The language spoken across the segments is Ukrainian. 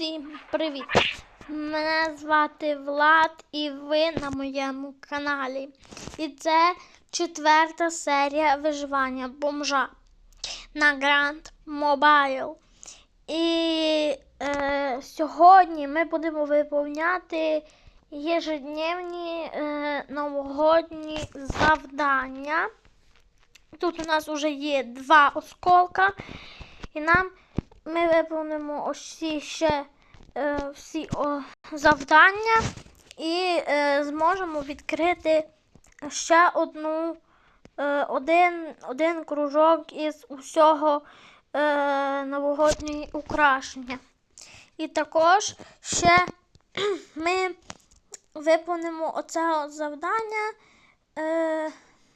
Всім привіт! Мене звати Влад і ви на моєму каналі. І це четверта серія виживання бомжа на Grand Mobile. І е, сьогодні ми будемо виповняти ежедневні е, новогодні завдання. Тут у нас вже є два осколка, і нам ми виповнимо ці ще е, всі о, завдання і е, зможемо відкрити ще одну, е, один, один кружок із усього е, новогоднього украшення. І також ще ми виповнимо оце завдання. Е,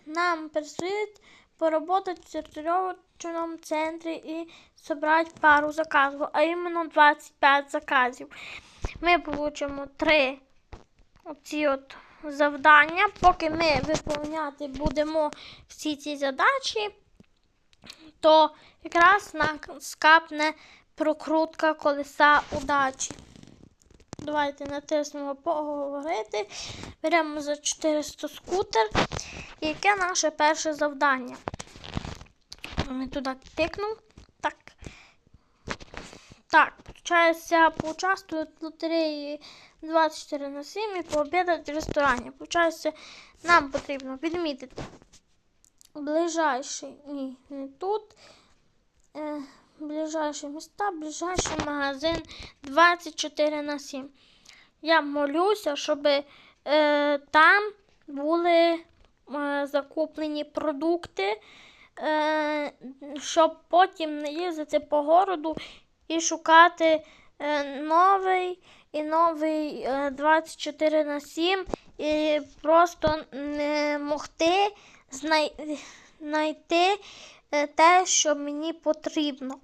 нам предстоит поработать в сортировочном центрі і собрати пару заказів, а іменно 25 заказів. Ми получимо три оці от завдання. Поки ми виповняти будемо всі ці задачі, то якраз нам скапне прокрутка колеса удачі. Давайте натиснемо поговорити. Беремо за 400 скутер. Яке наше перше завдання? Ми туди тикнув. Так. Так, получається, поучаствують лотереї 24 на 7 і пообідати в ресторані. Получається, нам потрібно відмітити ближайший, ні, не тут. Ближайші міста, ближайший магазин 24 на 7. Я молюся, щоб е, там були е, закуплені продукти, е, щоб потім не їздити по городу і шукати е, новий і новий е, 24 на 7 і просто не могти знай- знайти е, те, що мені потрібно.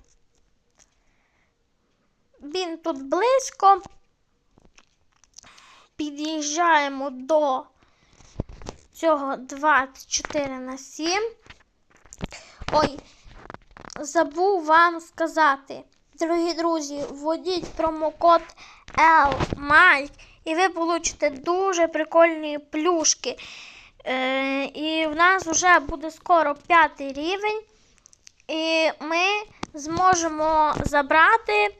Він тут близько. Під'їжджаємо до цього 24 на 7. Ой, забув вам сказати. Дорогі друзі, вводіть промокод LMIKE і ви получите дуже прикольні плюшки. Е, і в нас вже буде скоро п'ятий рівень. І ми зможемо забрати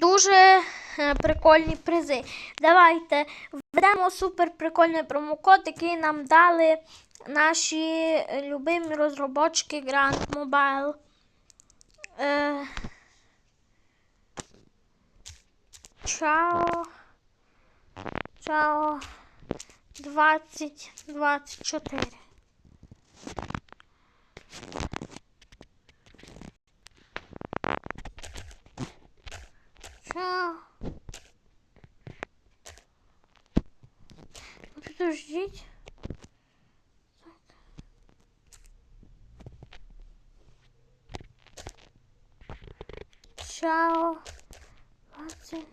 дуже е, прикольні призи. Давайте введемо супер прикольний промокод, який нам дали наші е, любимі розробочки Grand Mobile. Е, Чао. Чао. 2024. Чао. Ну, Подождіть. Чао. 20.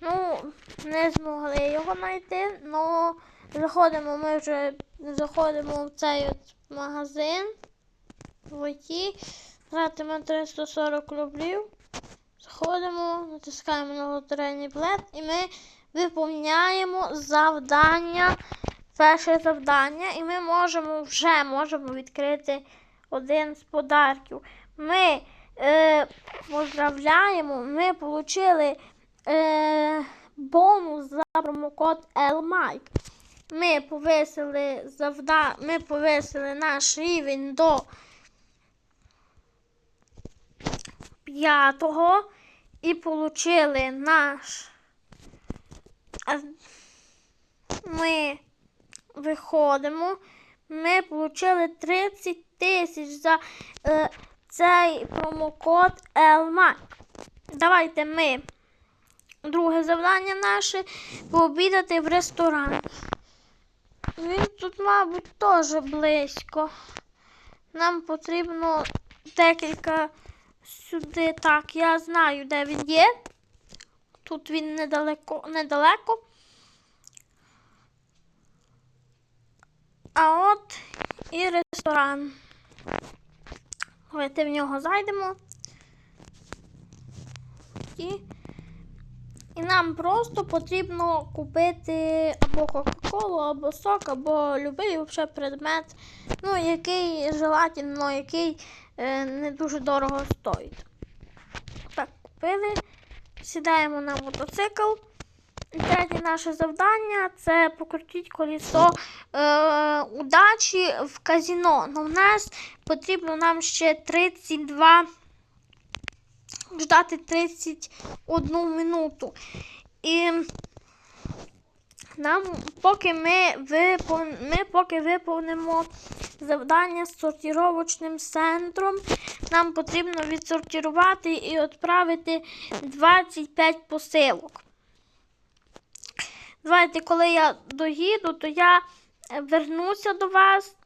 Ну, не змогли його знайти, але заходимо, ми вже заходимо в цей от магазин в ІТ, тратимо 340 рублів, заходимо, натискаємо на лотерейний білет і ми виповняємо завдання, перше завдання, і ми можемо вже можемо відкрити один з подарків. Ми е, поздравляємо, ми отримали е, бонус за промокод LMIKE. Ми повисили завда... ми повисили наш рівень до п'ятого і отримали наш. Ми виходимо. Ми отримали 30 тисяч за е, цей промокод LMAC. Давайте ми друге завдання наше пообідати в ресторані. Він тут, мабуть, теж близько. Нам потрібно декілька сюди. Так, я знаю, де він є. Тут він недалеко, недалеко. А от і ресторан. Давайте в нього зайдемо. пусті. І нам просто потрібно купити або Кока-Колу, або сок, або любий взагалі предмет, ну, який желательно, який е, не дуже дорого стоїть. Так, купили. Сідаємо на мотоцикл. І третє наше завдання це покрутіть колесо е, удачі в казіно. Ну, в нас потрібно нам ще 32 ждати 31 минуту. І нам, поки ми, випов... ми поки виповнимо завдання з сортировочним центром, нам потрібно відсортувати і відправити 25 посилок. Давайте, коли я доїду, то я е, вернуся до вас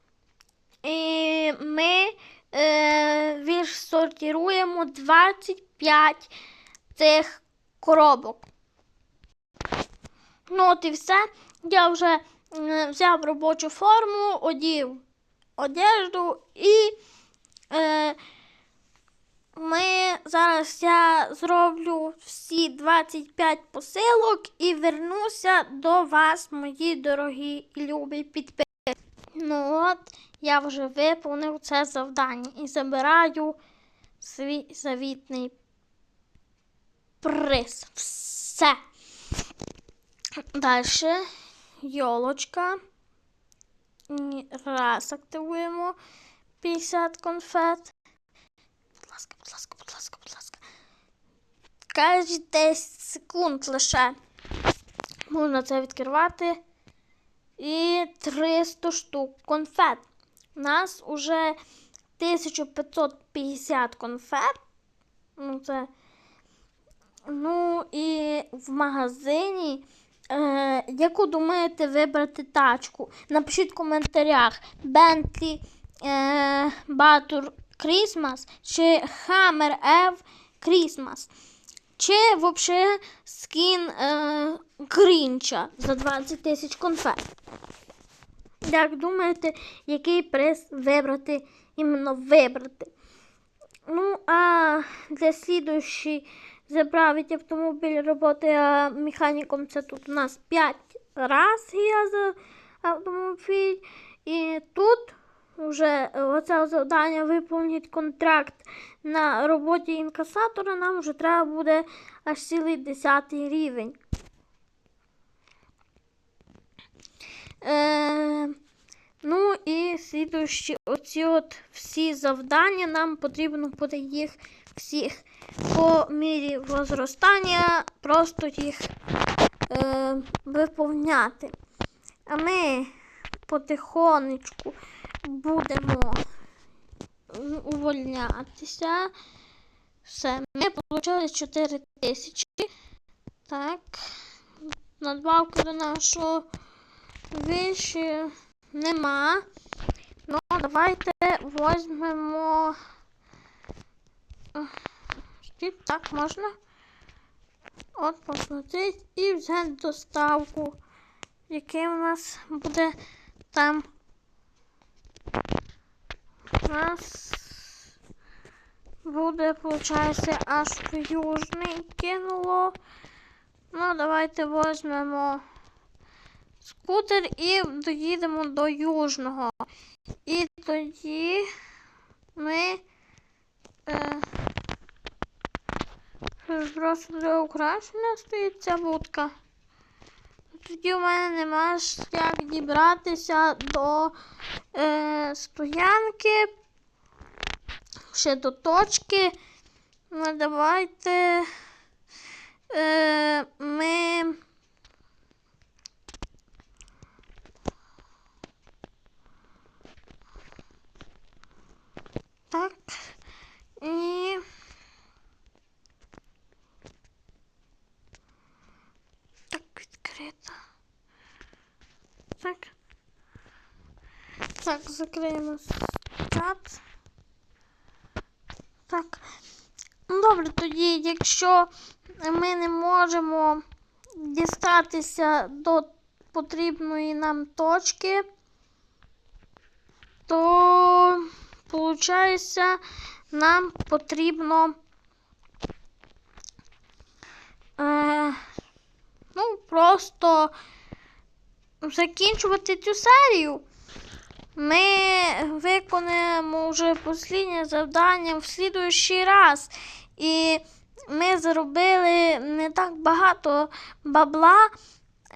і ми е, відсортируємо 25 цих коробок. Ну, от і все. Я вже е, взяв робочу форму, одів одежду і е, ми зараз я зроблю всі 25 посилок і вернуся до вас, мої дорогі і любі підписники. Ну от, я вже виповнив це завдання і забираю свій завітний приз. Все. Далі йолочка. Раз активуємо 50 конфет. Будь ласка, будь ласка, будь ласка, будь ласка. Кажуть 10 секунд лише. Можна це відкривати. І 300 штук конфет. У нас уже 1550 конфет. Ну, це. Ну і в магазині. Е, яку думаєте вибрати тачку? Напишіть в коментарях Bentley е, Christmas чи Hammer F Christmas. Чи взагалі скін е, Грінча за 20 тисяч конфет. Як думаєте, який приз вибрати, іменно вибрати? Ну, а для слідуючої заправити автомобіль роботи а механіком це тут у нас 5 разів я за автомобіль. І тут вже оце завдання виповнити контракт на роботі інкасатора, нам вже треба буде аж цілий 10 рівень. Е, ну і слідуючі оці от всі завдання, нам потрібно буде їх всіх по мірі возростання, просто їх е, виповняти. А ми потихонечку будемо увольнятися. Все, ми отримали 4 тисячі. Так, надбавки до нашого виші нема. Ну, давайте візьмемо. Так, можна. От, посмотреть і взяти доставку, який у нас буде там. У нас буде, виходить, аж в южний кинуло. Ну, давайте візьмемо скутер і доїдемо до южного. І тоді ми просто для украшення стоїть ця будка. Тоді у мене нема як дібратися до е, стоянки, ще до точки. Ну, давайте е, ми. Так. І. Так, відкрито. Так. Так, закриємо чат. Так. Ну, добре, тоді, якщо ми не можемо дістатися до потрібної нам точки, то, виходить, нам потрібно е, ну, просто закінчувати цю серію. Ми виконаємо вже останнє завдання в слідуючий раз. І ми заробили не так багато бабла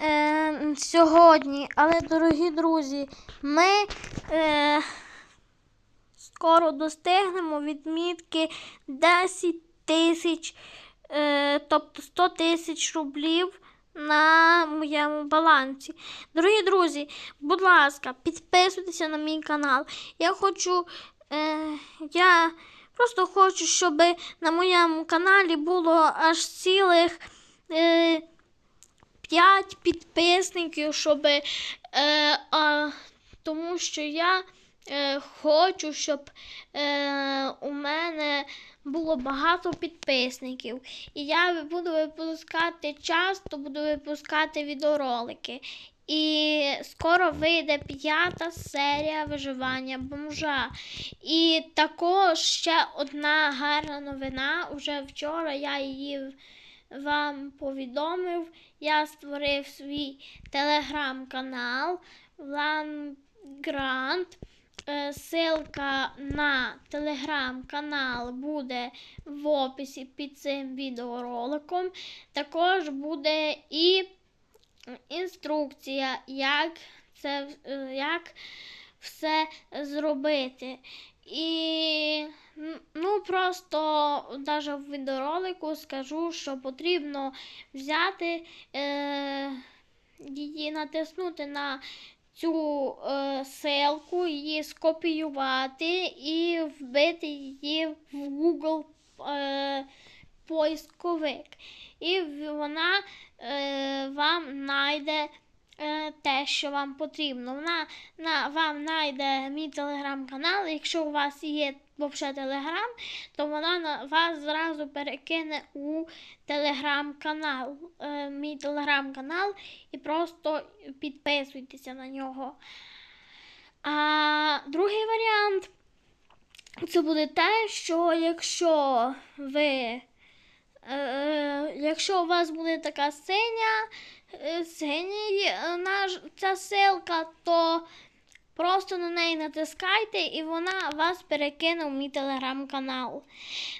е, сьогодні. Але, дорогі друзі, ми е, скоро достигнемо відмітки 10 тисяч, е, тобто 100 тисяч рублів на моєму балансі. Дорогі друзі, будь ласка, підписуйтеся на мій канал. Я хочу. Е, я просто хочу, щоб на моєму каналі було аж цілих. Е, 5 підписників, щоб е, а, тому що я е, хочу, щоб е, у мене було багато підписників. І я буду випускати часто, буду випускати відеоролики. І скоро вийде п'ята серія виживання бомжа. І також ще одна гарна новина. Уже вчора я її вам повідомив. Я створив свій телеграм-канал Влан Е, Ссылка на телеграм-канал буде в описі під цим відеороликом. Також буде і інструкція, як це е, як все зробити. І ну просто навіть в відеоролику скажу, що потрібно взяти е, її, натиснути на цю е, селку, її скопіювати і вбити її в Google е, поисковик. І вона е, вам знайде те, що вам потрібно. Вона на, вам знайде мій телеграм-канал. Якщо у вас є взагалі телеграм, то вона на вас зразу перекине у телеграм-канал. Е, мій телеграм-канал і просто підписуйтеся на нього. А другий варіант це буде те, що якщо ви. Е, якщо у вас буде така синя, е, синій е, наш, ця силка, то просто на неї натискайте і вона вас перекине в мій телеграм-канал.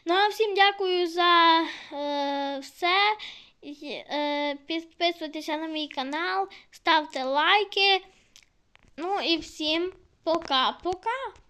Ну а всім дякую за е, все. Е, підписуйтеся на мій канал, ставте лайки. Ну і всім пока-пока.